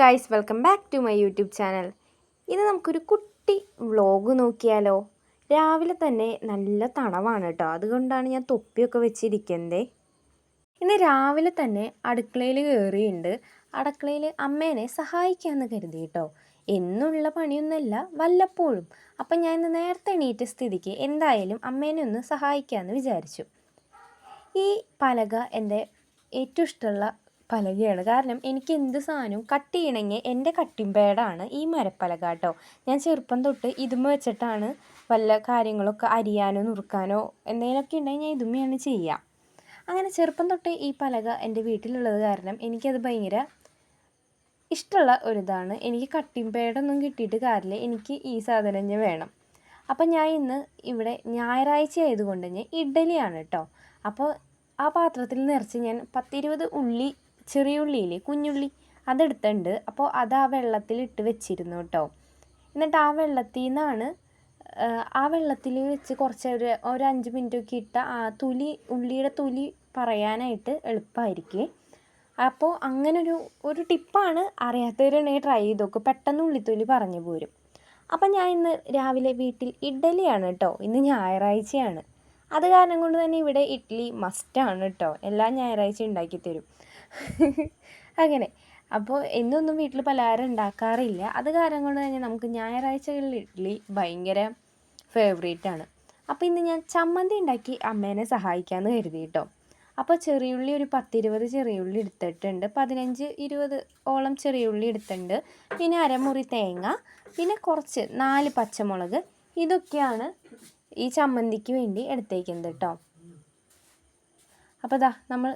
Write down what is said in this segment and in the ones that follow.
Guys welcome back to my YouTube channel ഇന്ന് നമുക്കൊരു കുട്ടി വ്ളോഗ് നോക്കിയാലോ? രാവിലെ തന്നെ നല്ല തണവാണ് കേട്ടോ അതുകൊണ്ടാണ് ഞാൻ തൊപ്പിയൊക്കെ വെച്ചിരിക്കുന്നത് ഇന്ന് രാവിലെ തന്നെ അടുക്കളയിൽ കയറിയുണ്ട് അടുക്കളയിൽ അമ്മേനെ സഹായിക്കാമെന്ന് കരുതി കേട്ടോ എന്നുള്ള പണിയൊന്നുമല്ല വല്ലപ്പോഴും. അപ്പം ഞാൻ ഇന്ന് നേരത്തെ എണീറ്റ സ്ഥിതിക്ക് എന്തായാലും അമ്മേനെ ഒന്ന് സഹായിക്കാമെന്ന് വിചാരിച്ചു. ഈ പലക എന്റെ ഏറ്റവും ഇഷ്ടമുള്ള പലകയാണ്. കാരണം എനിക്ക് എന്ത് സാധനവും കട്ട് ചെയ്യണമെങ്കിൽ എന്റെ കട്ടിംഗ് പാഡാണ് ഈ മരപ്പലക കേട്ടോ ഞാൻ ചെറുപ്പം തൊട്ട് ഇതുമ്മ വെച്ചിട്ടാണ് വല്ല കാര്യങ്ങളൊക്കെ അരിയാനോ നുറുക്കാനോ എന്തെങ്കിലുമൊക്കെ ഉണ്ടെങ്കിൽ ഞാൻ ഇതുമ്മയാണ് ചെയ്യുക. അങ്ങനെ ചെറുപ്പം തൊട്ട് ഈ പലക എന്റെ വീട്ടിലുള്ളത് കാരണം എനിക്കത് ഭയങ്കര ഇഷ്ടമുള്ള ഒരിതാണ്. എനിക്ക് കട്ടിംഗ് പാഡൊന്നും കിട്ടിയിട്ട് കാര്യമില്ല. എനിക്ക് ഈ സാധനം തന്നെ വേണം. അപ്പം ഞാൻ ഇന്ന് ഇവിടെ ഞായറാഴ്ച ആയതുകൊണ്ട് തന്നെ ഇഡ്ഡലിയാണ് കേട്ടോ അപ്പോൾ ആ പാത്രത്തിൽ നിറച്ച് ഞാൻ പത്തിരുപത് ഉള്ളി ചെറിയ ഉള്ളിയില്ലേ കുഞ്ഞുള്ളി അതെടുത്തിട്ടുണ്ട്. അപ്പോൾ അത് ആ വെള്ളത്തിൽ ഇട്ട് വെച്ചിരുന്നു കേട്ടോ. എന്നിട്ട് ആ വെള്ളത്തിൽ നിന്നാണ് ആ വെള്ളത്തിൽ വെച്ച് കുറച്ച് ഒരു ഒരു അഞ്ച് മിനിറ്റൊക്കെ ഇട്ട ആ തൊലി ഉള്ളിയുടെ തൊലി പറയാനായിട്ട് എളുപ്പമായിരിക്കും അപ്പോൾ അങ്ങനൊരു ഒരു ടിപ്പാണ് അറിയാത്തവരുണ്ടെങ്കിൽ ട്രൈ ചെയ്ത് നോക്കും പെട്ടെന്ന് ഉള്ളിത്തൊലി പറഞ്ഞു പോരും. അപ്പം ഞാൻ ഇന്ന് രാവിലെ വീട്ടിൽ ഇഡ്ഡലിയാണ് കേട്ടോ. ഇന്ന് ഞായറാഴ്ചയാണ്. അത് കാരണം കൊണ്ട് തന്നെ ഇവിടെ ഇഡ്ഡലി മസ്റ്റാണ് കേട്ടോ. എല്ലാ ഞായറാഴ്ച ഉണ്ടാക്കി തരും അങ്ങനെ. അപ്പോൾ എന്നൊന്നും വീട്ടിൽ പലഹാരം ഉണ്ടാക്കാറില്ല. അത് കാരണം കൊണ്ട് തന്നെ നമുക്ക് ഞായറാഴ്ചകളിൽ ഇഡ്ഡലി ഭയങ്കര ഫേവറേറ്റ് ആണ്. അപ്പോൾ ഇന്ന് ഞാൻ ചമ്മന്തി ഉണ്ടാക്കി അമ്മേനെ സഹായിക്കാമെന്ന് കരുതി കേട്ടോ അപ്പോൾ ചെറിയുള്ളി ഒരു പത്തിരുപത് ചെറിയുള്ളി എടുത്തിട്ടുണ്ട്. പതിനഞ്ച് ഇരുപത് ഓളം ചെറിയുള്ളി എടുത്തിട്ടുണ്ട്. പിന്നെ അരമുറി തേങ്ങ പിന്നെ കുറച്ച് നാല് പച്ചമുളക്. ഇതൊക്കെയാണ് ഈ ചമ്മന്തിക്ക് വേണ്ടി എടുത്തേക്കുന്നത് കേട്ടോ അപ്പോൾ ദാ നമ്മൾ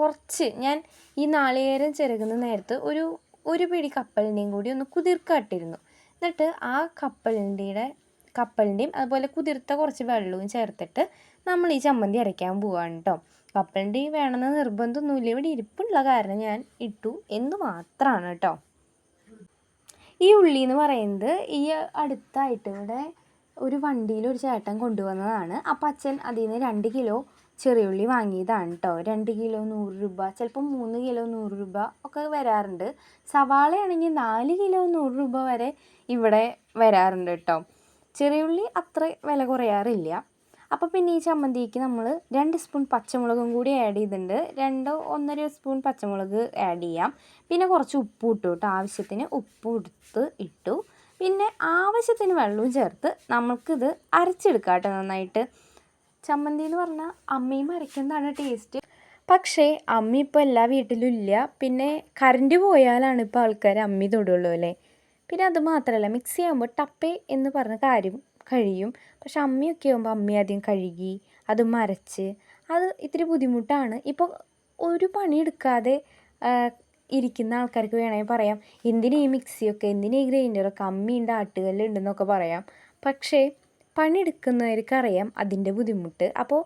കുറച്ച് ഞാൻ ഈ നാളികേരം ചിരകുന്ന നേരത്ത് ഒരു ഒരു പിടി കപ്പലിന്റെയും കൂടി ഒന്ന് കുതിർക്കാട്ടിരുന്നു. എന്നിട്ട് ആ കപ്പലിന്റെ കപ്പലിന്റെയും അതുപോലെ കുതിർത്ത കുറച്ച് വെള്ളവും ചേർത്തിട്ട് നമ്മൾ ഈ ചമ്മന്തി അരയ്ക്കാൻ പോവാണ് കേട്ടോ കപ്പലിന്റെ വേണമെന്ന് നിർബന്ധമൊന്നുമില്ല. ഇവിടെ ഇരിപ്പുള്ള കാരണം ഞാൻ ഇട്ടു എന്ന് മാത്രമാണ് കേട്ടോ ഈ ഉള്ളി എന്ന് പറയുന്നത് ഈ അടുത്തായിട്ട് ഇവിടെ ഒരു വണ്ടിയിൽ ഒരു ചേട്ടൻ കൊണ്ടുവന്നതാണ്. അപ്പം അച്ഛൻ അതിൽ നിന്ന് രണ്ട് കിലോ ചെറിയുള്ളി വാങ്ങിയതാണ് കേട്ടോ രണ്ട് കിലോ നൂറ് രൂപ ചിലപ്പോൾ മൂന്ന് കിലോ നൂറ് രൂപ ഒക്കെ വരാറുണ്ട്. സവാളയാണെങ്കിൽ നാല് കിലോ നൂറ് രൂപ വരെ ഇവിടെ വരാറുണ്ട് കേട്ടോ ചെറിയുള്ളി അത്ര വില കുറയാറില്ല. അപ്പോൾ പിന്നെ ഈ ചമ്മന്തിക്ക് നമ്മൾ രണ്ട് സ്പൂൺ പച്ചമുളകും കൂടി ആഡ് ചെയ്തിട്ടുണ്ട്. രണ്ടോ ഒന്നര സ്പൂൺ പച്ചമുളക് ആഡ് ചെയ്യാം. പിന്നെ കുറച്ച് ഉപ്പ് ഇട്ടു കേട്ടോ ആവശ്യത്തിന് ഉപ്പ് എടുത്ത് ഇട്ടു. പിന്നെ ആവശ്യത്തിന് വെള്ളവും ചേർത്ത് നമുക്കിത് അരച്ചെടുക്കാം കേട്ടോ നന്നായിട്ട്. ചമ്മന്തി എന്ന് പറഞ്ഞാൽ അമ്മയും അരയ്ക്കുന്നതാണ് ടേസ്റ്റ് പക്ഷേ അമ്മി ഇപ്പോൾ എല്ലാ വീട്ടിലും ഇല്ല. പിന്നെ കറണ്ട് പോയാലാണ് ഇപ്പോൾ ആൾക്കാർ അമ്മി തൊടുള്ളൂ അല്ലേ? പിന്നെ അത് മാത്രമല്ല മിക്സി ചെയ്യുമ്പോൾ ടപ്പേ എന്ന് പറഞ്ഞ കാര്യം കഴിയും. പക്ഷെ അമ്മയൊക്കെ ആകുമ്പോൾ അമ്മി ആദ്യം കഴുകി അത് മരച്ച് അത് ഇത്തിരി ബുദ്ധിമുട്ടാണ്. ഇപ്പോൾ ഒരു പണിയെടുക്കാതെ ഇരിക്കുന്ന ആൾക്കാർക്ക് വേണമെങ്കിൽ പറയാം എന്തിനാ ഈ മിക്സിയൊക്കെ എന്തിനാ ഈ ഗ്രൈൻഡറൊക്കെ അമ്മയുണ്ട് ആട്ടുകല്ലുണ്ടെന്നൊക്കെ പറയാം. പക്ഷേ പണിയെടുക്കുന്നവർക്ക് അറിയാം അതിന്റെ ബുദ്ധിമുട്ട്. അപ്പോൾ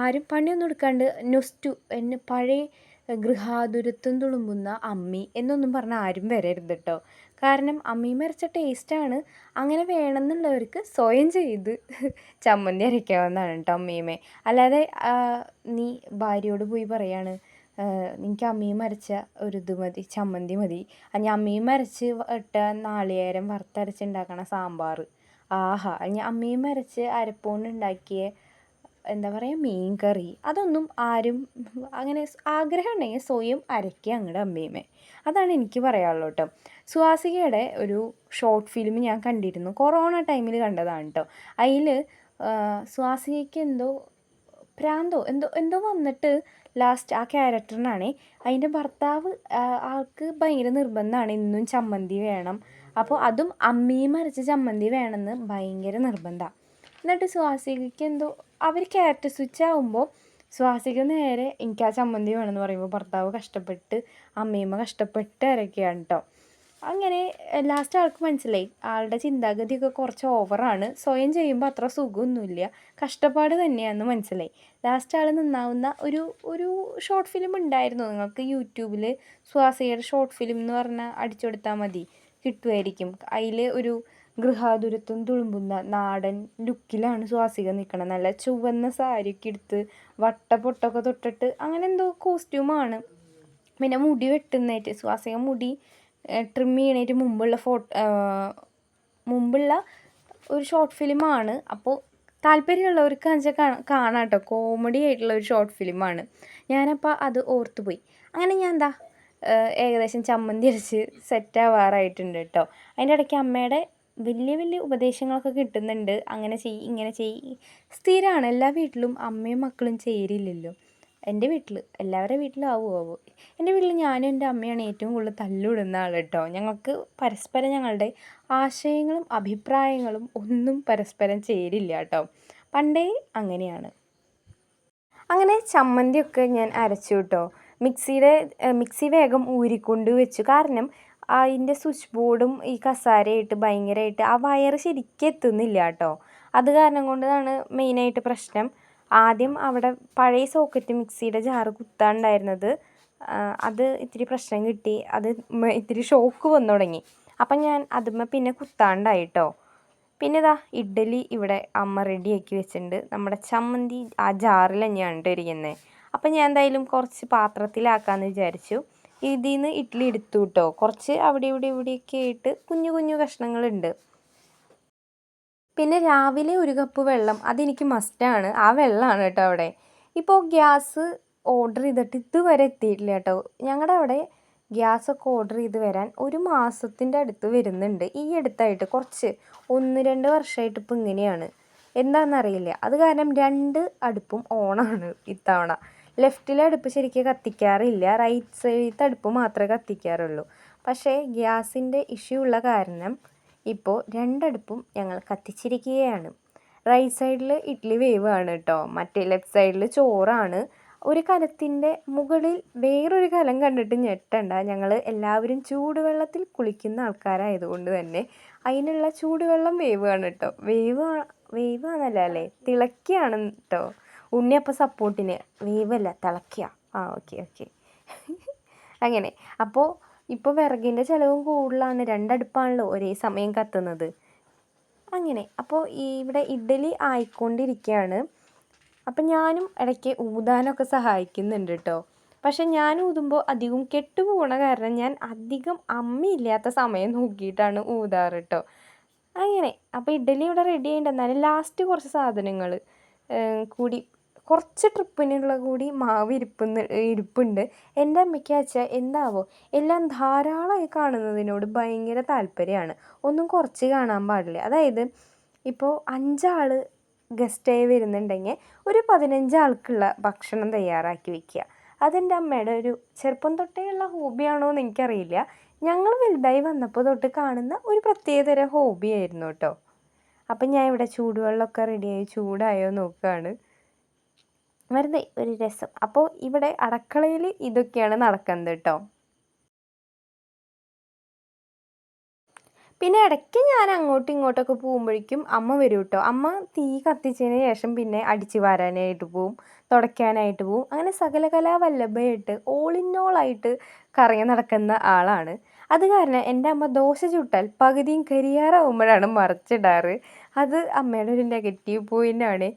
ആരും പണിയൊന്നും എടുക്കാണ്ട് നൊസ്റ്റു എന്നെ പഴയ ഗൃഹാതുരത്വം തുളുമ്പുന്ന അമ്മി എന്നൊന്നും പറഞ്ഞാൽ ആരും വരരുത് കേട്ടോ കാരണം അമ്മി മരച്ച ടേസ്റ്റാണ്. അങ്ങനെ വേണമെന്നുള്ളവർക്ക് സ്വയം ചെയ്ത് ചമ്മന്തി അരയ്ക്കാവുന്നതാണ് കേട്ടോ അമ്മീമേ. അല്ലാതെ നീ ഭാര്യയോട് പോയി പറയാണ് എനിക്ക് അമ്മയും മരച്ച ഒരു ഇത് മതി ചമ്മന്തി മതി. ഞാൻ അമ്മയും അരച്ച് ഇട്ട നാളികേരം വറുത്തരച്ചുണ്ടാക്കണ സാമ്പാർ ആഹാ ഞാൻ അമ്മയും അരച്ച് അരപ്പൂണ്ടുണ്ടാക്കിയ എന്താ പറയുക മീൻ കറി അതൊന്നും ആരും അങ്ങനെ ആഗ്രഹം ഉണ്ടെങ്കിൽ സ്വയം അരയ്ക്കുക അങ്ങടെ അമ്മയുമേ അതാണ് എനിക്ക് പറയാനുള്ളത് കേട്ടോ. സുഹാസികയുടെ ഒരു ഷോർട്ട് ഫിലിം ഞാൻ കണ്ടിരുന്നു. കൊറോണ ടൈമിൽ കണ്ടതാണ് കേട്ടോ. അതിൽ സുഹാസികയ്ക്ക് എന്തോ പ്രാന്തോ എന്തോ എന്തോ വന്നിട്ട് ലാസ്റ്റ് ആ ക്യാരക്ടറിനാണേ അതിന്റെ ഭർത്താവ് ആൾക്ക് ഭയങ്കര നിർബന്ധമാണ്. ഇന്നും ചമ്മന്തി വേണം. അപ്പോൾ അതും അമ്മിയും അരച്ച ചമ്മന്തി വേണമെന്ന് ഭയങ്കര നിർബന്ധമാണ് എന്നിട്ട് സ്വാസികയ്ക്ക് എന്തോ അവർ ക്യാരറ്റ് സ്വിച്ച് ആകുമ്പോൾ സ്വാസിക നേരെ എനിക്ക് ആ ചമ്മന്തി വേണമെന്ന് പറയുമ്പോൾ ഭർത്താവ് കഷ്ടപ്പെട്ട് അമ്മയമ്മ കഷ്ടപ്പെട്ട് ഇറക്കുകയാണ് കേട്ടോ അങ്ങനെ ലാസ്റ്റ് ആൾക്ക് മനസ്സിലായി ആളുടെ ചിന്താഗതിയൊക്കെ കുറച്ച് ഓവറാണ് സ്വയം ചെയ്യുമ്പോൾ അത്ര സുഖമൊന്നുമില്ല. കഷ്ടപ്പാട് തന്നെയാണെന്ന് മനസ്സിലായി. ലാസ്റ്റ് ആൾ നിന്നാവുന്ന ഒരു ഒരു ഷോർട്ട് ഫിലിം ഉണ്ടായിരുന്നു. നിങ്ങൾക്ക് യൂട്യൂബിൽ സ്വാസികയുടെ ഷോർട്ട് ഫിലിം എന്ന് പറഞ്ഞാൽ അടിച്ചു കൊടുത്താൽ മതി. കിട്ടുമായിരിക്കും അതിൽ ഒരു ഗൃഹാതുരത്വം തുളുമ്പുന്ന നാടൻ ലുക്കിലാണ് സ്വാസിക നിൽക്കുന്നത് നല്ല ചുവന്ന സാരിയൊക്കെ എടുത്ത് വട്ട പൊട്ടൊക്കെ തൊട്ടിട്ട് അങ്ങനെ എന്തോ കോസ്റ്റ്യൂമാണ്. പിന്നെ മുടി വെട്ടുന്നതായിട്ട് സ്വാസിക മുടി ട്രിം ചെയ്യണേറ്റ് മുമ്പുള്ള ഫോട്ടോ മുമ്പുള്ള ഒരു ഷോർട്ട് ഫിലിമാണ് അപ്പോൾ താല്പര്യമുള്ളവർക്ക് വെച്ചാൽ കാണാം കേട്ടോ കോമഡി ആയിട്ടുള്ള ഒരു ഷോർട്ട് ഫിലിമാണ് ഞാനപ്പോൾ അത് ഓർത്തുപോയി. അങ്ങനെ ഞാൻ എന്താ ഏകദേശം ചമ്മന്തി അരച്ച് സെറ്റ് ആവാറായിട്ടുണ്ട് കേട്ടോ അതിന്റെ ഇടയ്ക്ക് അമ്മയുടെ വലിയ വലിയ ഉപദേശങ്ങളൊക്കെ കിട്ടുന്നുണ്ട്. അങ്ങനെ ചെയ്യ് ഇങ്ങനെ ചെയ്യ് സ്ഥിരമാണ് എല്ലാ വീട്ടിലും അമ്മയും മക്കളും ചേരില്ലല്ലോ. എന്റെ വീട്ടിൽ എല്ലാവരുടെ വീട്ടിലും ആവും ആവോ. എന്റെ വീട്ടിൽ ഞാനും എന്റെ അമ്മയാണ് ഏറ്റവും കൂടുതൽ തല്ലുവിടുന്ന ആൾ കേട്ടോ ഞങ്ങൾക്ക് പരസ്പരം ഞങ്ങളുടെ ആശയങ്ങളും അഭിപ്രായങ്ങളും ഒന്നും പരസ്പരം ചേരില്ല കേട്ടോ പണ്ടേ അങ്ങനെയാണ്. അങ്ങനെ ചമ്മന്തിയൊക്കെ ഞാൻ അരച്ചു കേട്ടോ മിക്സിയുടെ മിക്സി വേഗം ഊരിക്കൊണ്ട് വെച്ചു. കാരണം അതിന്റെ സ്വിച്ച് ബോർഡും ഈ കസാരയായിട്ട് ഭയങ്കരമായിട്ട് ആ വയർ ശരിക്കും എത്തുന്നില്ല കേട്ടോ. അത് കാരണം കൊണ്ടാണ് മെയിനായിട്ട് പ്രശ്നം. ആദ്യം അവിടെ പഴയ സോക്കറ്റ് മിക്സിയുടെ ജാറ് കുത്താണ്ടായിരുന്നത്. അത് ഇത്തിരി പ്രശ്നം കിട്ടി. അത് ഇത്തിരി ഷോക്ക് വന്നു തുടങ്ങി. അപ്പം ഞാൻ അതുമ്മ പിന്നെ കുത്താണ്ടായിട്ടോ പിന്നെ ഇതാ ഇഡ്ഡലി ഇവിടെ അമ്മ റെഡിയാക്കി വെച്ചിട്ടുണ്ട്. നമ്മുടെ ചമ്മന്തി ആ ജാറിൽ തന്നെയാണ് ഇട്ടിരിക്കുന്നത് അപ്പം ഞാൻ എന്തായാലും കുറച്ച് പാത്രത്തിലാക്കാമെന്ന് വിചാരിച്ചു. ഇതിൽ നിന്ന് ഇഡ്ഡലി എടുത്തു കേട്ടോ കുറച്ച് അവിടെ ഇവിടെ ഇവിടെയൊക്കെ ആയിട്ട് കുഞ്ഞു കുഞ്ഞു കഷ്ണങ്ങളുണ്ട്. പിന്നെ രാവിലെ ഒരു കപ്പ് വെള്ളം അതെനിക്ക് മസ്റ്റാണ് ആ വെള്ളമാണ് കേട്ടോ അവിടെ. ഇപ്പോൾ ഗ്യാസ് ഓർഡർ ചെയ്തിട്ട് ഇതുവരെ എത്തിയിട്ടില്ല കേട്ടോ. ഞങ്ങളുടെ അവിടെ ഗ്യാസൊക്കെ ഓർഡർ ചെയ്ത് വരാൻ ഒരു മാസത്തിന്റെ അടുത്ത് വരുന്നുണ്ട്. ഈ അടുത്തായിട്ട് കുറച്ച് ഒന്ന് രണ്ട് വർഷമായിട്ട് ഇപ്പോൾ ഇങ്ങനെയാണ്. എന്താണെന്നറിയില്ല അത് കാരണം രണ്ട് അടുപ്പും ഓണാണ് ഇത്തവണ. ലെഫ്റ്റിലെ അടുപ്പ് ശരിക്കും കത്തിക്കാറില്ല. റൈറ്റ് സൈഡിലത്തെ അടുപ്പ് മാത്രമേ കത്തിക്കാറുള്ളൂ. പക്ഷേ ഗ്യാസിന്റെ ഇഷ്യൂ ഉള്ള കാരണം ഇപ്പോൾ രണ്ടടുപ്പും ഞങ്ങൾ കത്തിച്ചിരിക്കുകയാണ്. റൈറ്റ് സൈഡിൽ ഇഡ്ഡലി ആണ് കേട്ടോ മറ്റേ ലെഫ്റ്റ് സൈഡിൽ ചോറാണ്. ഒരു കലത്തിന്റെ മുകളിൽ വേറൊരു കലം കണ്ടിട്ട് ഞെട്ടണ്ട. ഞങ്ങൾ എല്ലാവരും ചൂടുവെള്ളത്തിൽ കുളിക്കുന്ന ആൾക്കാരായതുകൊണ്ട് തന്നെ അതിനുള്ള ചൂടുവെള്ളം വേവാണ് കേട്ടോ വേവ് വേവ് അല്ലേ? തിളക്കുകയാണ് കേട്ടോ ഉണ്ണിയപ്പം സപ്പോർട്ടിന് വേവല്ല തിളക്കുക ആ ഓക്കെ ഓക്കെ. അങ്ങനെ. അപ്പോൾ ഇപ്പോൾ വിറകിന്റെ ചിലവും കൂടുതലാണ്. രണ്ടടുപ്പാണല്ലോ ഒരേ സമയം കത്തുന്നത്. അങ്ങനെ. അപ്പോൾ ഇവിടെ ഇഡ്ഡലി ആയിക്കൊണ്ടിരിക്കുകയാണ് അപ്പം ഞാനും ഇടയ്ക്ക് ഊതാനൊക്കെ സഹായിക്കുന്നുണ്ട് കേട്ടോ പക്ഷെ ഞാൻ ഊതുമ്പോൾ അധികം കെട്ടുപോകണ കാരണം ഞാൻ അധികം അമ്മയില്ലാത്ത സമയം നോക്കിയിട്ടാണ് ഊതാറ് കേട്ടോ അങ്ങനെ. അപ്പോൾ ഇഡലി ഇവിടെ റെഡി ആയിട്ട് എന്നാലും ലാസ്റ്റ് കുറച്ച് സാധനങ്ങൾ കൂടി കുറച്ച് ട്രിപ്പിനുള്ള കൂടി മാവ് ഇരിപ്പുന്ന് ഇരിപ്പുണ്ട്. എന്റെ അമ്മയ്ക്ക് വെച്ചാൽ എന്താവോ? എല്ലാം ധാരാളമായി കാണുന്നതിനോട് ഭയങ്കര താല്പര്യമാണ്. ഒന്നും കുറച്ച് കാണാൻ പാടില്ല. അതായത് ഇപ്പോൾ അഞ്ചാൾ ഗസ്റ്റായി വരുന്നുണ്ടെങ്കിൽ ഒരു പതിനഞ്ചാൾക്കുള്ള ഭക്ഷണം തയ്യാറാക്കി വെക്കുക. അതെന്റെ അമ്മയുടെ ഒരു ചെറുപ്പം തൊട്ടേയുള്ള ഹോബിയാണോ എന്ന് എനിക്കറിയില്ല. ഞങ്ങൾ വലുതായി വന്നപ്പോൾ തൊട്ട് കാണുന്ന ഒരു പ്രത്യേകതര ഹോബിയായിരുന്നു കേട്ടോ. അപ്പം ഞാൻ ഇവിടെ ചൂടുവെള്ളമൊക്കെ റെഡിയായി ചൂടായോ നോക്കുകയാണ്. വെറുതെ ഒരു രസം. അപ്പോൾ ഇവിടെ അടുക്കളയിൽ ഇതൊക്കെയാണ് നടക്കുന്നത് കേട്ടോ പിന്നെ ഇടയ്ക്ക് ഞാൻ അങ്ങോട്ടും ഇങ്ങോട്ടൊക്കെ പോകുമ്പോഴേക്കും അമ്മ വരും കേട്ടോ അമ്മ തീ കത്തിച്ചതിന് ശേഷം പിന്നെ അടിച്ചു വാരാനായിട്ട് പോവും തുടയ്ക്കാനായിട്ട് പോവും. അങ്ങനെ സകലകലാ വല്ലഭയായിട്ട് ഓൾ ഇൻ ഓൾ ആയിട്ട് കറങ്ങി നടക്കുന്ന ആളാണ്. അത് കാരണം എന്റെ അമ്മ ദോശ ചുട്ടാൽ പകുതിയും കരിയാറാവുമ്പോഴാണ് മറിച്ചിടാറ്. അത് അമ്മയുടെ ഒരു നെഗറ്റീവ് പോയിന്റാണ്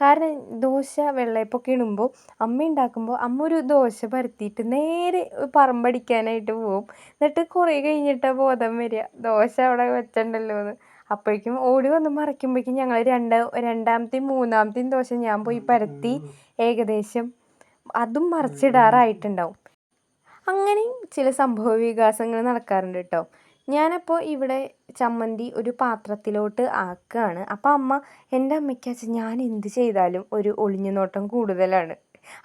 കാരണം ദോശ വെള്ളയപ്പമൊക്കെ ഇടുമ്പോൾ അമ്മ ഉണ്ടാക്കുമ്പോൾ അമ്മ ഒരു ദോശ പരത്തിയിട്ട് നേരെ പറമ്പടിക്കാനായിട്ട് പോവും. എന്നിട്ട് കുറേ കഴിഞ്ഞിട്ടാണ് ബോധം വരിക ദോശ അവിടെ വെച്ചിട്ടുണ്ടല്ലോ എന്ന് അപ്പോഴേക്കും ഓടി വന്ന് മറിക്കുമ്പോഴേക്കും ഞങ്ങൾ രണ്ട് രണ്ടാമത്തെയും മൂന്നാമത്തെയും ദോശ ഞാൻ പോയി പരത്തി ഏകദേശം അതും മറിച്ചിടാറായിട്ടുണ്ടാവും. അങ്ങനെ ചില സംഭവ വികാസങ്ങൾ നടക്കാറുണ്ട് കേട്ടോ ഞാനപ്പോൾ ഇവിടെ ചമ്മന്തി ഒരു പാത്രത്തിലോട്ട് ആക്കുകയാണ് അപ്പോൾ അമ്മ എന്റെ അമ്മയ്ക്ക് വെച്ചാൽ ഞാൻ എന്ത് ചെയ്താലും ഒരു ഒളിഞ്ഞു നോട്ടം കൂടുതലാണ്.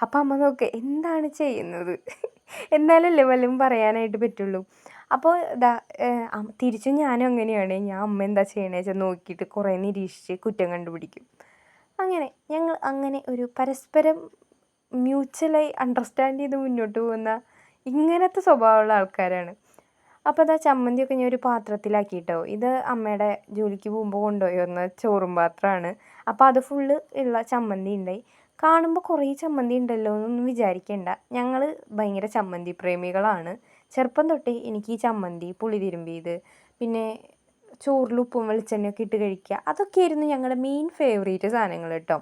അപ്പോൾ അമ്മ നോക്ക് എന്താണ് ചെയ്യുന്നത്? എന്നാലല്ലേ വല്ലതും പറയാനായിട്ട് പറ്റുള്ളൂ. അപ്പോൾ ഇതാ തിരിച്ചും ഞാനും അങ്ങനെയാണ്. ഞാൻ അമ്മ എന്താ ചെയ്യണേ വെച്ചാൽ നോക്കിയിട്ട് കുറേ നിരീക്ഷിച്ച് കുറ്റം കണ്ടുപിടിക്കും. അങ്ങനെ ഞങ്ങൾ അങ്ങനെ ഒരു പരസ്പരം മ്യൂച്വലായി അണ്ടർസ്റ്റാൻഡ് ചെയ്ത് മുന്നോട്ട് പോകുന്ന ഇങ്ങനത്തെ സ്വഭാവമുള്ള ആൾക്കാരാണ്. അപ്പോൾ അതാ ചമ്മന്തിയൊക്കെ ഞാൻ ഒരു പാത്രത്തിലാക്കിയിട്ടോ ഇത് അമ്മയുടെ ജോലിക്ക് പോകുമ്പോൾ കൊണ്ടുപോയി വന്ന ചോറും പാത്രമാണ്. അപ്പോൾ അത് ഫുള്ള് ഉള്ള ചമ്മന്തി ഉണ്ടായി. കാണുമ്പോൾ കുറേ ചമ്മന്തി ഉണ്ടല്ലോ എന്നൊന്നും വിചാരിക്കേണ്ട. ഞങ്ങൾ ഭയങ്കര ചമ്മന്തി പ്രേമികളാണ്. ചെറുപ്പം തൊട്ടേ എനിക്ക് ഈ ചമ്മന്തി പുളി തിരുമ്പിയത് പിന്നെ ചോറിൽ ഉപ്പും വെളിച്ചെണ്ണയൊക്കെ ഇട്ട് കഴിക്കുക അതൊക്കെയായിരുന്നു ഞങ്ങളുടെ മെയിൻ ഫേവറേറ്റ് സാധനങ്ങൾ കേട്ടോ.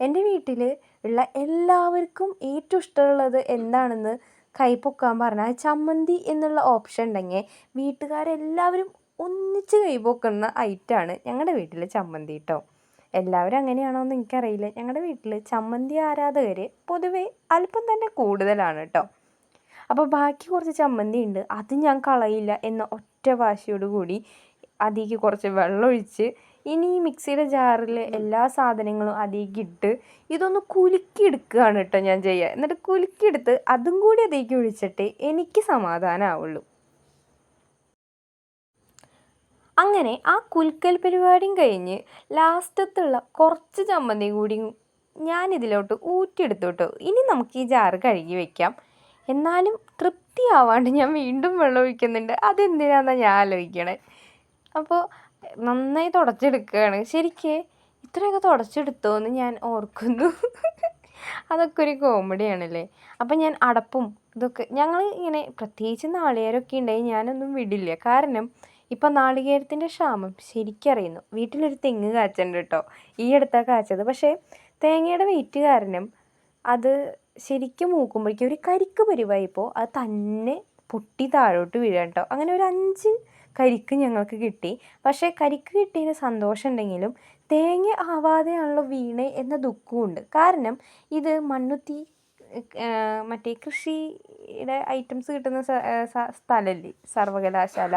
എന്റെ വീട്ടിൽ ഉള്ള എല്ലാവർക്കും ഏറ്റവും ഇഷ്ടമുള്ളത് എന്താണെന്ന് കൈ പൊക്കാൻ പറഞ്ഞാൽ ചമ്മന്തി എന്നുള്ള ഓപ്ഷൻ ഉണ്ടെങ്കിൽ വീട്ടുകാരെല്ലാവരും ഒന്നിച്ച് കൈ പൊക്കുന്ന ഐറ്റമാണ് ഞങ്ങളുടെ വീട്ടിലെ ചമ്മന്തി കേട്ടോ എല്ലാവരും അങ്ങനെയാണോ എന്ന് എനിക്കറിയില്ല. ഞങ്ങളുടെ വീട്ടിൽ ചമ്മന്തി ആരാധകർ പൊതുവേ അല്പം തന്നെ കൂടുതലാണ് കേട്ടോ അപ്പോൾ ബാക്കി കുറച്ച് ചമ്മന്തി ഉണ്ട് അത് ഞാൻ കളയില്ല എന്ന ഒറ്റ വാശിയോടുകൂടി അതിലേക്ക് കുറച്ച് വെള്ളം ഒഴിച്ച് ഇനി ഈ മിക്സിയുടെ ജാറിൽ എല്ലാ സാധനങ്ങളും അതിലേക്ക് ഇട്ട് ഇതൊന്ന് കുലുക്കി എടുക്കുകയാണ് കേട്ടോ ഞാൻ ചെയ്യുക. എന്നിട്ട് കുലുക്കിയെടുത്ത് അതും കൂടി അതിലേക്ക് ഒഴിച്ചിട്ട് എനിക്ക് സമാധാനമാവുള്ളൂ അങ്ങനെ ആ കുൽക്കൽ പരിപാടിയും കഴിഞ്ഞ് ലാസ്റ്റത്തുള്ള കുറച്ച് ചമ്മന്തി കൂടി ഞാൻ ഇതിലോട്ട് ഊറ്റിയെടുത്തു കേട്ടോ. ഇനി നമുക്ക് ഈ ജാറ് കഴുകി വെക്കാം. എന്നാലും തൃപ്തിയാവാണ്ട് ഞാൻ വീണ്ടും വെള്ളം ഒഴിക്കുന്നുണ്ട്. അതെന്തിനാണെന്നാണ് ഞാൻ ആലോചിക്കണേ. അപ്പോൾ നന്നായി തുടച്ചെടുക്കുകയാണ്. ശരിക്ക് ഇത്രയൊക്കെ തുടച്ചെടുത്തോ എന്ന് ഞാൻ ഓർക്കുന്നു. അതൊക്കെ ഒരു കോമഡിയാണല്ലേ? അപ്പം ഞാൻ അടപ്പും ഇതൊക്കെ ഞങ്ങൾ ഇങ്ങനെ പ്രത്യേകിച്ച് നാളികേരമൊക്കെ ഉണ്ടെങ്കിൽ ഞാനൊന്നും വിടില്ല. കാരണം ഇപ്പം നാളികേരത്തിന്റെ ക്ഷാമം ശരിക്കറിയുന്നു. വീട്ടിലൊരു തെങ്ങ് കാച്ചുണ്ട് കേട്ടോ ഈ അടുത്താണ് കാച്ചത്. പക്ഷേ തേങ്ങയുടെ വെയിറ്റ് കാരണം അത് ശരിക്കും മൂക്കുമ്പോഴേക്കും ഒരു കരിക്ക് പരിവായിപ്പോൾ അത് തന്നെ പൊട്ടി താഴോട്ട് വീഴാം കേട്ടോ അങ്ങനെ ഒരു അഞ്ച് കരിക്ക് ഞങ്ങൾക്ക് കിട്ടി. പക്ഷേ കരിക്ക് കിട്ടിയതിന് സന്തോഷമുണ്ടെങ്കിലും തേങ്ങ ആവാതെയാണല്ലോ വീണേ എന്ന ദുഃഖമുണ്ട് കാരണം ഇത് മണ്ണുത്തി മറ്റേ കൃഷിയുടെ ഐറ്റംസ് കിട്ടുന്ന സ്ഥലമല്ലേ സർവകലാശാല.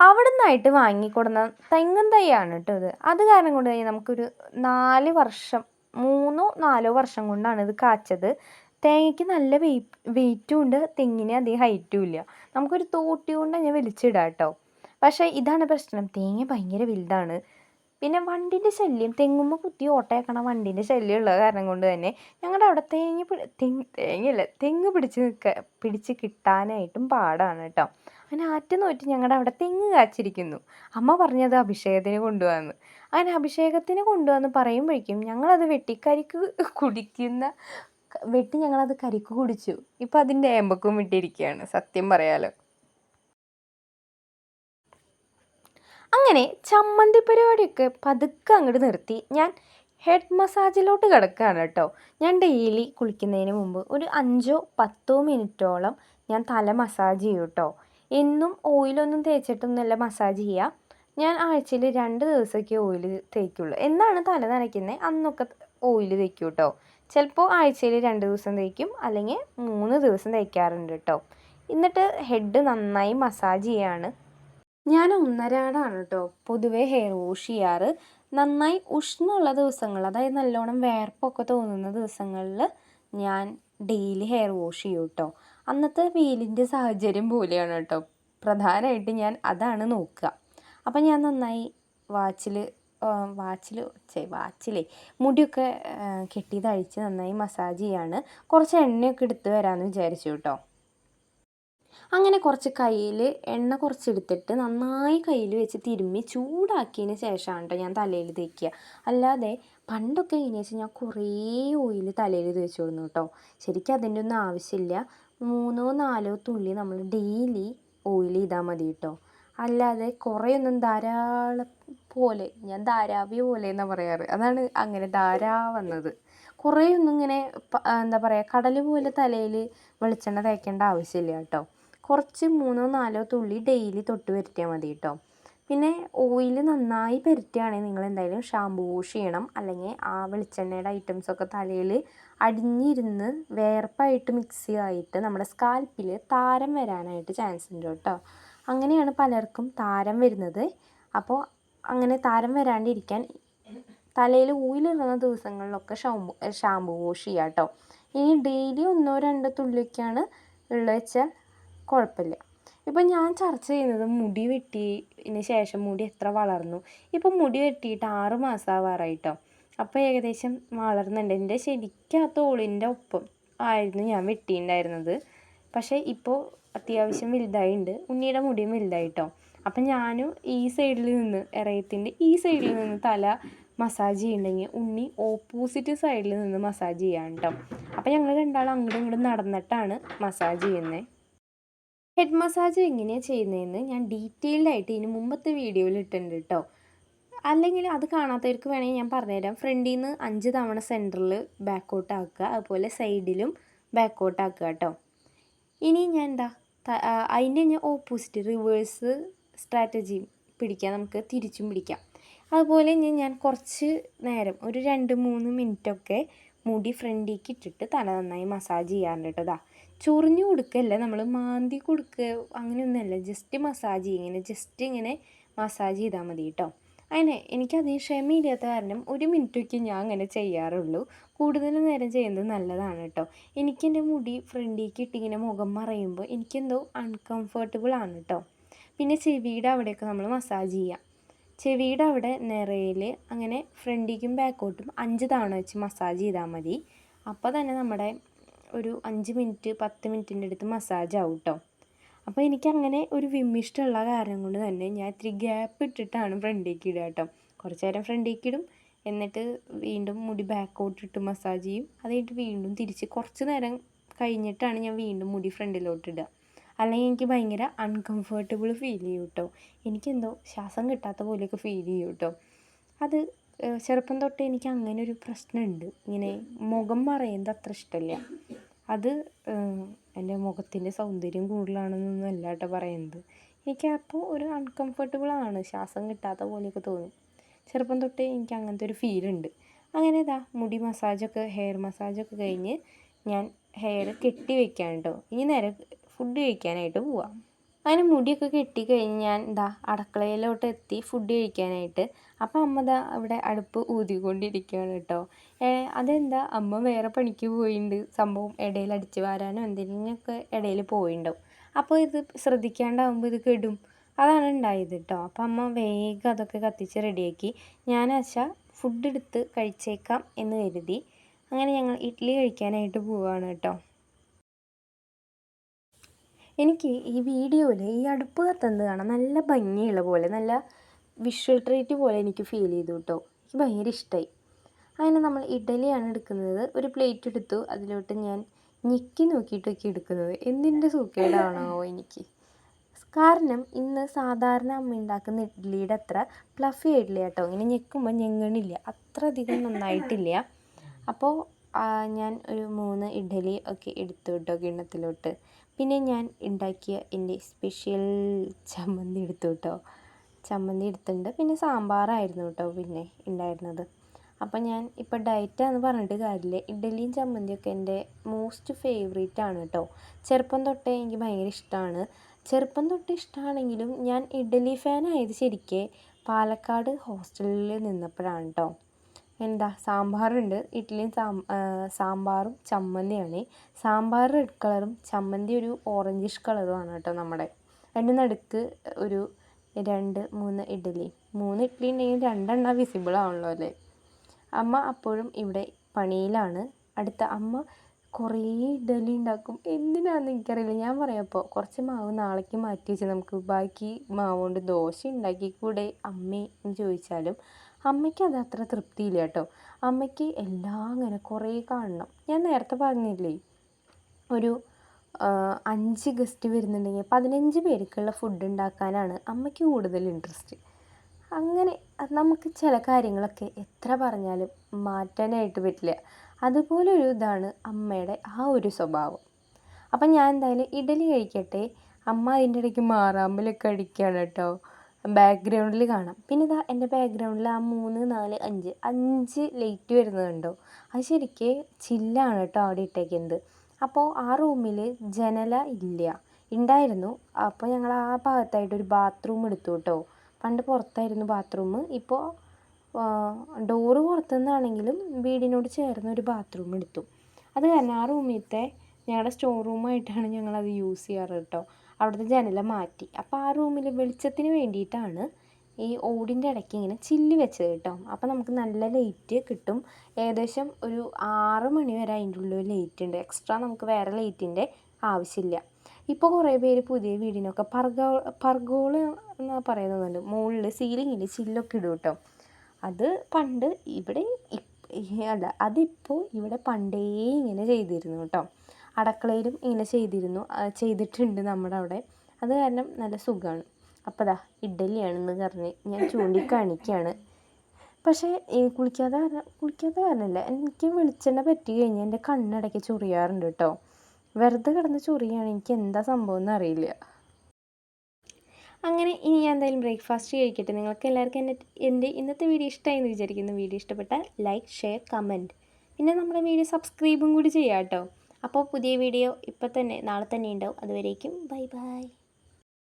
അവിടെ നിന്നായിട്ട് വാങ്ങിക്കൊടുന്ന തെങ്ങും തൈയാണ് കേട്ടോ ഇത്. അത് കാരണം കൊണ്ട് തന്നെ നമുക്കൊരു നാല് വർഷം മൂന്നോ നാലോ വർഷം കൊണ്ടാണ് ഇത് കാച്ചത്. തേങ്ങയ്ക്ക് നല്ല വെയ് വെയിറ്റും ഉണ്ട്. തെങ്ങിന് അധികം ഹൈറ്റും ഇല്ല. നമുക്കൊരു തോട്ടി കൊണ്ട് ഞാൻ വലിച്ചിടാം കേട്ടോ. പക്ഷേ ഇതാണ് പ്രശ്നം. തേങ്ങ ഭയങ്കര വലുതാണ്. പിന്നെ വണ്ടിന്റെ ശല്യം. തെങ്ങുമ്പോൾ കുത്തി ഓട്ടയക്കണ വണ്ടിന്റെ ശല്യം ഉള്ള കാരണം കൊണ്ട് തന്നെ. ഞങ്ങളുടെ അവിടെ തേങ്ങ തെങ്ങ് തേങ്ങയല്ല തെങ്ങ് പിടിച്ച് നിൽക്ക പിടിച്ച് കിട്ടാനായിട്ടും പാടാണ് കേട്ടോ. അങ്ങനെ ആറ്റ് നോറ്റ് ഞങ്ങളുടെ അവിടെ തെങ്ങ് കാച്ചിരിക്കുന്നു. അമ്മ പറഞ്ഞത് അഭിഷേകത്തിന് കൊണ്ടുപോകാമെന്ന് അങ്ങനെ അഭിഷേകത്തിന് കൊണ്ടുവന്ന് പറയുമ്പോഴേക്കും ഞങ്ങളത് വെട്ടിക്കരിക്ക് കുടിക്കുന്ന വെട്ടി ഞങ്ങളത് കരിക്ക് കുടിച്ചു. ഇപ്പം അതിന്റെ ഏമ്പക്കും വിട്ടിരിക്കുകയാണ് സത്യം പറയാലോ. അങ്ങനെ ചമ്മന്തി പരിപാടിയൊക്കെ പതുക്കെ അങ്ങോട്ട് നിർത്തി. ഞാൻ ഹെഡ് മസാജിലോട്ട് കിടക്കുകയാണ് കേട്ടോ. ഞാൻ ഡെയിലി കുളിക്കുന്നതിന് മുമ്പ് ഒരു അഞ്ചോ പത്തോ മിനിറ്റോളം ഞാൻ തല മസാജ് ചെയ്യും കേട്ടോ. എന്നും ഓയിലൊന്നും തേച്ചിട്ടൊന്നുമല്ല മസാജ് ചെയ്യുക ഞാൻ ആഴ്ചയിൽ രണ്ട് ദിവസമൊക്കെ ഓയിൽ തേക്കുള്ളൂ. എന്നാണ് തല നനയ്ക്കുന്നത് അന്നൊക്കെ ഓയിൽ തേക്കും കേട്ടോ. ചിലപ്പോൾ ആഴ്ചയിൽ രണ്ട് ദിവസം തേക്കും അല്ലെങ്കിൽ മൂന്ന് ദിവസം തേക്കാറുണ്ട് കേട്ടോ എന്നിട്ട് ഹെഡ് നന്നായി മസാജ് ചെയ്യാണ്. ഞാൻ ഒന്നരാടാണ് കേട്ടോ പൊതുവേ ഹെയർ വാഷ് ചെയ്യാറ്. നന്നായി ഉഷ്ണമുള്ള ദിവസങ്ങൾ അതായത് നല്ലോണം വേർപ്പൊക്കെ തോന്നുന്ന ദിവസങ്ങളിൽ ഞാൻ ഡെയിലി ഹെയർ വാഷ് ചെയ്യും കേട്ടോ അന്നത്തെ വെയിലിന്റെ സാഹചര്യം പോലെയാണ് കേട്ടോ പ്രധാനമായിട്ട് ഞാൻ അതാണ് നോക്കുക. അപ്പം ഞാൻ നന്നായി വാച്ചിൽ വാച്ചിൽ ചേ വാച്ചിലേ മുടിയൊക്കെ കെട്ടി തഴിച്ച് നന്നായി മസാജ് ചെയ്യാണ്. കുറച്ച് എണ്ണയൊക്കെ എടുത്ത് വരാമെന്ന് വിചാരിച്ചു കേട്ടോ അങ്ങനെ കുറച്ച് കയ്യിൽ എണ്ണ കുറച്ച് എടുത്തിട്ട് നന്നായി കയ്യിൽ വെച്ച് തിരുമ്മി ചൂടാക്കിയതിന് ശേഷമാണ് കേട്ടോ ഞാൻ തലയിൽ തേക്കുക. അല്ലാതെ പണ്ടൊക്കെ എങ്ങനെയാ വെച്ചാൽ ഞാൻ കുറേ ഓയിൽ തലയിൽ തേച്ചോളുന്നു കേട്ടോ ശരിക്കും അതിന്റെ ഒന്നും ആവശ്യമില്ല. മൂന്നോ നാലോ തുള്ളി നമ്മൾ ഡെയിലി ഓയിൽ ചെയ്താൽ മതി കേട്ടോ അല്ലാതെ കുറേയൊന്നും ധാരാളം പോലെ ഞാൻ ധാരാവി പോലെ എന്നാണ് പറയാറ്. അതാണ് അങ്ങനെ ധാരാ വന്നത്. കുറേയൊന്നും ഇങ്ങനെ എന്താ പറയുക കടൽ പോലെ തലയിൽ വെളിച്ചെണ്ണ തേക്കേണ്ട ആവശ്യമില്ല കേട്ടോ. കുറച്ച് മൂന്നോ നാലോ തുള്ളി ഡെയിലി തൊട്ട് വരുത്തിയാൽ മതി കേട്ടോ. പിന്നെ ഓയിൽ നന്നായി പുരട്ടുകയാണെങ്കിൽ നിങ്ങൾ എന്തായാലും ഷാമ്പു ചെയ്യണം. അല്ലെങ്കിൽ ആ വെളിച്ചെണ്ണയുടെ ഐറ്റംസൊക്കെ തലയിൽ അടിഞ്ഞിരുന്ന് വേർപ്പായിട്ട് മിക്സ് ആയിട്ട് നമ്മുടെ സ്കാൽപ്പിൽ താരം വരാനായിട്ട് ചാൻസ് ഉണ്ട് കേട്ടോ. അങ്ങനെയാണ് പലർക്കും താരം വരുന്നത്. അപ്പോൾ അങ്ങനെ താരം വരാണ്ടിരിക്കാൻ തലയിൽ ഊയിലിടുന്ന ദിവസങ്ങളിലൊക്കെ ഷാമ്പു ഷാമ്പു വാഷ് ചെയ്യുക കേട്ടോ. ഇനി ഡെയിലി ഒന്നോ രണ്ടോ തുള്ളിയൊക്കെയാണ് ഉള്ളത് വെച്ചാൽ കുഴപ്പമില്ല. ഇപ്പം ഞാൻ ചർച്ച ചെയ്യുന്നത് മുടി വെട്ടിയതിന് ശേഷം മുടി എത്ര വളർന്നു. ഇപ്പം മുടി വെട്ടിയിട്ട് ആറ് മാസം ആവാറായിട്ടോ അപ്പോൾ ഏകദേശം വളർന്നുണ്ട് എന്റെ ശരിക്കും ആ ഒപ്പം ആയിരുന്നു ഞാൻ വെട്ടിയിട്ടുണ്ടായിരുന്നത്. പക്ഷേ ഇപ്പോൾ അത്യാവശ്യം വലുതായിട്ടുണ്ട് ഉണ്ണിയുടെ മുടിയും വലുതായിട്ടോ. അപ്പം ഞാനും ഈ സൈഡിൽ നിന്ന് ഇറയത്തിന്റെ ഈ സൈഡിൽ നിന്ന് തല മസാജ് ചെയ്യുന്നുണ്ടെങ്കിൽ ഉണ്ണി ഓപ്പോസിറ്റ് സൈഡിൽ നിന്ന് മസാജ് ചെയ്യാൻ കേട്ടോ അപ്പം ഞങ്ങൾ രണ്ടാളും അങ്ങോട്ടും ഇങ്ങോട്ടും നടന്നിട്ടാണ് മസാജ് ചെയ്യുന്നത് ഹെഡ് മസാജ് എങ്ങനെയാണ് ചെയ്യുന്നതെന്ന് ഞാൻ ഡീറ്റെയിൽഡ് ആയിട്ട് ഇതിന് മുമ്പത്തെ വീഡിയോയിൽ ഇട്ടിട്ടുണ്ട് കേട്ടോ അല്ലെങ്കിൽ അത് കാണാത്തവർക്ക് വേണമെങ്കിൽ ഞാൻ പറഞ്ഞുതരാം. ഫ്രണ്ടിൽ നിന്ന് അഞ്ച് തവണ സെന്ററിൽ ബാക്കോട്ടാക്കുക അതുപോലെ സൈഡിലും ബാക്കോട്ടാക്കുക കേട്ടോ ഇനി ഞാൻ എന്താ അതിന്റെ ഞാൻ ഓപ്പോസിറ്റ് റിവേഴ്സ് സ്ട്രാറ്റജി പിടിക്കാം. നമുക്ക് തിരിച്ചും പിടിക്കാം. അതുപോലെ ഞാൻ ഞാൻ കുറച്ച് നേരം ഒരു രണ്ട് മൂന്ന് മിനിറ്റൊക്കെ മുടി ഫ്രണ്ടിലേക്ക് ഇട്ടിട്ട് തല നന്നായി മസാജ് ചെയ്യാറുണ്ട് കേട്ടോ. ഇതാ ചൊറിഞ്ഞു കൊടുക്കല്ല നമ്മൾ മാന്തി കൊടുക്കുക അങ്ങനെയൊന്നുമല്ല. ജസ്റ്റ് മസാജ് ചെയ്യും ഇങ്ങനെ ജസ്റ്റ് ഇങ്ങനെ മസാജ് ചെയ്താൽ മതി കേട്ടോ. അതിന് എനിക്കതിന് ക്ഷമയില്ലാത്ത കാരണം ഒരു മിനിറ്റൊക്കെ ഞാൻ അങ്ങനെ ചെയ്യാറുള്ളൂ. കൂടുതൽ നേരം ചെയ്യുന്നത് നല്ലതാണ് കേട്ടോ എനിക്കെന്റെ മുടി ഫ്രണ്ടിലേക്ക് ഇട്ടിങ്ങനെ മുഖം മറയുമ്പോൾ എനിക്കെന്തോ അൺകംഫർട്ടബിൾ ആണ് കേട്ടോ പിന്നെ ചെവിയുടെ അവിടെയൊക്കെ നമ്മൾ മസാജ് ചെയ്യാം. ചെവിയുടെ അവിടെ നിറയിൽ അങ്ങനെ ഫ്രണ്ടിലേക്കും ബാക്കോട്ടും അഞ്ച് തവണ വെച്ച് മസാജ് ചെയ്താൽ മതി. അപ്പോൾ തന്നെ നമ്മുടെ ഒരു അഞ്ച് മിനിറ്റ് പത്ത് മിനിറ്റിന്റെ അടുത്ത് മസാജ് ആവും കേട്ടോ അപ്പോൾ എനിക്കങ്ങനെ ഒരു വിമ്മിഷ്ടമുള്ള കാരണം കൊണ്ട് തന്നെ ഞാൻ ഇത്തിരി ഗ്യാപ്പ് ഇട്ടിട്ടാണ് ഫ്രണ്ടിലേക്ക് ഇടുക കേട്ടോ. കുറച്ച് നേരം ഫ്രണ്ടിലേക്ക് ഇടും. എന്നിട്ട് വീണ്ടും മുടി ബാക്കോട്ട് ഇട്ട് മസാജ് ചെയ്യും. അത് കഴിഞ്ഞിട്ട് വീണ്ടും തിരിച്ച് കുറച്ച് നേരം കഴിഞ്ഞിട്ടാണ് ഞാൻ വീണ്ടും മുടി ഫ്രണ്ടിലോട്ട് ഇടുക. അല്ലെങ്കിൽ എനിക്ക് ഭയങ്കര അൺകംഫർട്ടബിൾ ഫീൽ ചെയ്യും കേട്ടോ. എനിക്കെന്തോ ശ്വാസം കിട്ടാത്ത പോലെയൊക്കെ ഫീൽ ചെയ്യും കേട്ടോ. അത് ചെറുപ്പം തൊട്ടേ എനിക്ക് അങ്ങനെ ഒരു പ്രശ്നമുണ്ട്. ഇങ്ങനെ മുഖം മറയുന്നത് അത്ര ഇഷ്ടമല്ല അത് എന്റെ മുഖത്തിന്റെ സൗന്ദര്യം കൂടുതലാണെന്നൊന്നും അല്ല കേട്ടോ പറയുന്നത്. എനിക്ക് അപ്പോൾ ഒരു അൺകംഫർട്ടബിളാണ് ശ്വാസം കിട്ടാത്ത പോലെയൊക്കെ തോന്നും. ചെറുപ്പം തൊട്ടേ എനിക്ക് അങ്ങനത്തെ ഒരു ഫീൽ ഉണ്ട്. അങ്ങനെ ഇതാ മുടി മസാജൊക്കെ ഹെയർ മസാജൊക്കെ കഴിഞ്ഞ് ഞാൻ ഹെയർ കെട്ടി വെക്കാൻ കേട്ടോ ഇനി നേരെ ഫുഡ് കഴിക്കാനായിട്ട് പോവാം. അങ്ങനെ മുടിയൊക്കെ കെട്ടി കഴിഞ്ഞ് ഞാൻ എന്താ അടുക്കളയിലോട്ട് എത്തി ഫുഡ് കഴിക്കാനായിട്ട്. അപ്പം അമ്മ ദാ അവിടെ അടുപ്പ് ഊതിക്കൊണ്ടിരിക്കുകയാണ് കേട്ടോ. അതെന്താ? അമ്മ വേറെ പണിക്ക് പോയിട്ടുണ്ട് സംഭവം ഇടയിൽ അടിച്ച് വാരാനോ എന്തെങ്കിലുമൊക്കെ ഇടയിൽ പോയിണ്ടാവും. അപ്പോൾ ഇത് ശ്രദ്ധിക്കാണ്ടാവുമ്പോൾ ഇത് കെടും. അതാണ് ഉണ്ടായത് കേട്ടോ. അപ്പം അമ്മ വേഗം അതൊക്കെ കത്തിച്ച് റെഡിയാക്കി. ഞാൻ വെച്ചാൽ ഫുഡ് എടുത്ത് കഴിച്ചേക്കാം എന്ന് കരുതി. അങ്ങനെ ഞങ്ങൾ ഇഡ്ഡലി കഴിക്കാനായിട്ട് പോവുകയാണ് കേട്ടോ. എനിക്ക് ഈ വീഡിയോയിൽ ഈ അടുപ്പ് കത്തുന്നത് കാണാൻ നല്ല ഭംഗിയുള്ള പോലെ നല്ല വിഷ്വൽ ട്രീറ്റ് പോലെ എനിക്ക് ഫീൽ ചെയ്തു കേട്ടോ എനിക്ക് ഭയങ്കര ഇഷ്ടമായി അങ്ങനെ നമ്മൾ ഇഡലിയാണ് എടുക്കുന്നത്. ഒരു പ്ലേറ്റ് എടുത്തു. അതിലോട്ട് ഞാൻ ഞെക്കി നോക്കിയിട്ടൊക്കെ എടുക്കുന്നത്. എന്തിന്റെ സൂക്കേടാണോ എനിക്ക്. കാരണം ഇന്ന് സാധാരണ അമ്മ ഉണ്ടാക്കുന്ന ഇഡ്ഡലിയുടെ അത്ര പ്ലഫി ആയിട്ടില്ല കേട്ടോ ഇങ്ങനെ ഞെക്കുമ്പോൾ ഞെങ്ങണില്ല. അത്ര അധികം നന്നായിട്ടില്ല. അപ്പോൾ ഞാൻ ഒരു മൂന്ന് ഇഡ്ഡലി ഒക്കെ എടുത്തു കേട്ടോ കിണ്ണത്തിലോട്ട് പിന്നെ ഞാൻ ഉണ്ടാക്കിയ എന്റെ സ്പെഷ്യൽ ചമ്മന്തി എടുത്തു കേട്ടോ. ചമ്മന്തി എടുത്തിട്ടുണ്ട്. പിന്നെ സാമ്പാറായിരുന്നു കേട്ടോ പിന്നെ ഉണ്ടായിരുന്നത്. അപ്പം ഞാൻ ഇപ്പോൾ ഡയറ്റാന്ന് പറഞ്ഞിട്ട് കാര്യമില്ല. ഇഡ്ഡലിയും ചമ്മന്തിയൊക്കെ എന്റെ മോസ്റ്റ് ഫേവറേറ്റ് ആണ് കേട്ടോ. ചെറുപ്പം തൊട്ടേ എനിക്ക് ഭയങ്കര ഇഷ്ടമാണ് ചെറുപ്പം തൊട്ട് ഇഷ്ടമാണെങ്കിലും ഞാൻ ഇഡ്ഡലി ഫാനായത് ശരിക്ക് പാലക്കാട് ഹോസ്റ്റലിൽ നിന്നപ്പോഴാണ് കേട്ടോ. എന്താ സാമ്പാറുണ്ട്. ഇഡ്ഡലിയും സാമ്പാറും ചമ്മന്തിയാണ്. സാമ്പാർ റെഡ് കളറും ചമ്മന്തി ഒരു ഓറഞ്ചിഷ് കളറുമാണ് കേട്ടോ നമ്മുടെ. അതിന്റെ നടുക്ക് ഒരു രണ്ട് മൂന്ന് ഇഡ്ഡലി. മൂന്ന് ഇഡ്ഡലി ഉണ്ടെങ്കിൽ രണ്ടെണ്ണം വിസിബിൾ ആണല്ലോ അല്ലേ അമ്മ അപ്പോഴും ഇവിടെ പണിയിലാണ്. അടുത്ത അമ്മ കുറേ ഇഡ്ഡലി ഉണ്ടാക്കും. എന്തിനാണെന്ന് എനിക്കറിയില്ല. ഞാൻ പറയാപ്പോൾ കുറച്ച് മാവ് നാളേക്ക് മാറ്റി വെച്ച് നമുക്ക് ബാക്കി മാവ് കൊണ്ട് ദോശ ഉണ്ടാക്കിക്കൂടെ അമ്മേ എന്ന് ചോദിച്ചാലും അമ്മയ്ക്ക് അത് അത്ര തൃപ്തിയില്ല കേട്ടോ. അമ്മയ്ക്ക് എല്ലാം അങ്ങനെ കുറേ കാണണം. ഞാൻ നേരത്തെ പറഞ്ഞില്ലേ ഒരു അഞ്ച് ഗസ്റ്റ് വരുന്നുണ്ടെങ്കിൽ പതിനഞ്ച് പേർക്കുള്ള ഫുഡ് ഉണ്ടാക്കാനാണ് അമ്മയ്ക്ക് കൂടുതൽ ഇൻട്രസ്റ്റ് അങ്ങനെ നമുക്ക് ചില കാര്യങ്ങളൊക്കെ എത്ര പറഞ്ഞാലും മാറ്റാനായിട്ട് പറ്റില്ല. അതുപോലെ ഒരു ഇതാണ് അമ്മയുടെ ആ ഒരു സ്വഭാവം. അപ്പം ഞാൻ എന്തായാലും ഇഡലി കഴിക്കട്ടെ. അമ്മ അതിന്റെ ഇടയ്ക്ക് മാറാമ്പലൊക്കെ അടിക്കുകയാണ് കേട്ടോ. ബാക്ക്ഗ്രൗണ്ടിൽ കാണാം. പിന്നെ ഇതാ എന്റെ ബാക്ക്ഗ്രൗണ്ടിൽ ആ മൂന്ന് നാല് അഞ്ച് അഞ്ച് ലൈറ്റ് വരുന്നത് കണ്ടോ? അത് ശരിക്ക് ചില്ലാണ് കേട്ടോ അവിടെ ഇട്ടേക്കുന്നത്. അപ്പോൾ ആ റൂമിൽ ജനല ഇല്ല. ഉണ്ടായിരുന്നു അപ്പോൾ ഞങ്ങൾ ആ ഭാഗത്തായിട്ട് ഒരു ബാത്റൂം എടുത്തു കേട്ടോ. പണ്ട് പുറത്തായിരുന്നു ബാത്റൂം. ഇപ്പോൾ ഡോറ് പുറത്തുനിന്നാണെങ്കിലും വീടിനോട് ചേർന്ന് ഒരു ബാത്റൂം എടുത്തു. അത് കാരണം ആ റൂമിലത്തെ ഞങ്ങളുടെ സ്റ്റോർ റൂമായിട്ടാണ് ഞങ്ങളത് യൂസ് ചെയ്യാറ് കേട്ടോ. അവിടുത്തെ ജനല മാറ്റി. അപ്പോൾ ആ റൂമിൽ വെളിച്ചത്തിന് വേണ്ടിയിട്ടാണ് ഈ ഓടിന്റെ ഇടയ്ക്ക് ഇങ്ങനെ ചില്ല് വെച്ചത് കേട്ടോ. അപ്പോൾ നമുക്ക് നല്ല ലൈറ്റ് കിട്ടും. ഏകദേശം ഒരു ആറ് മണി വരെ അതിന്റെ ഉള്ളിൽ ലൈറ്റ് ഉണ്ട്. എക്സ്ട്രാ നമുക്ക് വേറെ ലൈറ്റിന്റെ ആവശ്യമില്ല. ഇപ്പോൾ കുറേ പേര് പുതിയ വീടിനൊക്കെ പർഗോ പർഗോൾ എന്ന് പറയുന്നുണ്ട് മുകളിൽ സീലിങ്ങിൽ ചില്ലൊക്കെ ഇടും കേട്ടോ. അത് പണ്ട് ഇവിടെ അല്ല അതിപ്പോൾ ഇവിടെ പണ്ടേ ഇങ്ങനെ ചെയ്തിരുന്നു കേട്ടോ. അടുക്കളയിലും ഇങ്ങനെ ചെയ്തിരുന്നു. ചെയ്തിട്ടുണ്ട് നമ്മുടെ അവിടെ. അത് കാരണം നല്ല സുഖമാണ്. അപ്പോൾ ദാ ഇഡ്ഡലിയാണെന്ന് പറഞ്ഞ് ഞാൻ ചൂണ്ടിക്കാണിക്കുകയാണ് പക്ഷേ കുളിക്കാതെ കാരണം കുളിക്കാത്ത കാരണമല്ല എനിക്ക് വെളിച്ചെണ്ണ പറ്റി കഴിഞ്ഞാൽ എന്റെ കണ്ണിടയ്ക്ക് ചൊറിയാറുണ്ട് കേട്ടോ. വെറുതെ കിടന്ന് ചൊറിയാണ്. എനിക്ക് എന്താ സംഭവം എന്ന് അറിയില്ല. അങ്ങനെ ഇനി ഞാൻ എന്തായാലും ബ്രേക്ക്ഫാസ്റ്റ് കഴിക്കട്ടെ. നിങ്ങൾക്ക് എല്ലാവർക്കും എന്റെ എന്റെ ഇന്നത്തെ വീഡിയോ ഇഷ്ടമായി എന്ന് വിചാരിക്കുന്നു. വീഡിയോ ഇഷ്ടപ്പെട്ടാൽ ലൈക്ക് ഷെയർ കമന്റ്. പിന്നെ നമ്മുടെ വീഡിയോ സബ്സ്ക്രൈബും കൂടി ചെയ്യാം കേട്ടോ. അപ്പോൾ പുതിയ വീഡിയോ ഇപ്പം തന്നെ നാളെ തന്നെ ഉണ്ടാവും. അതുവരേക്കും ബൈ ബൈ.